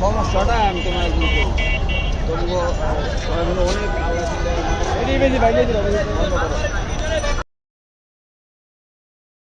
সমস্যাটা আমি তোমার করি তবুও অনেক আল্লাহ দিলে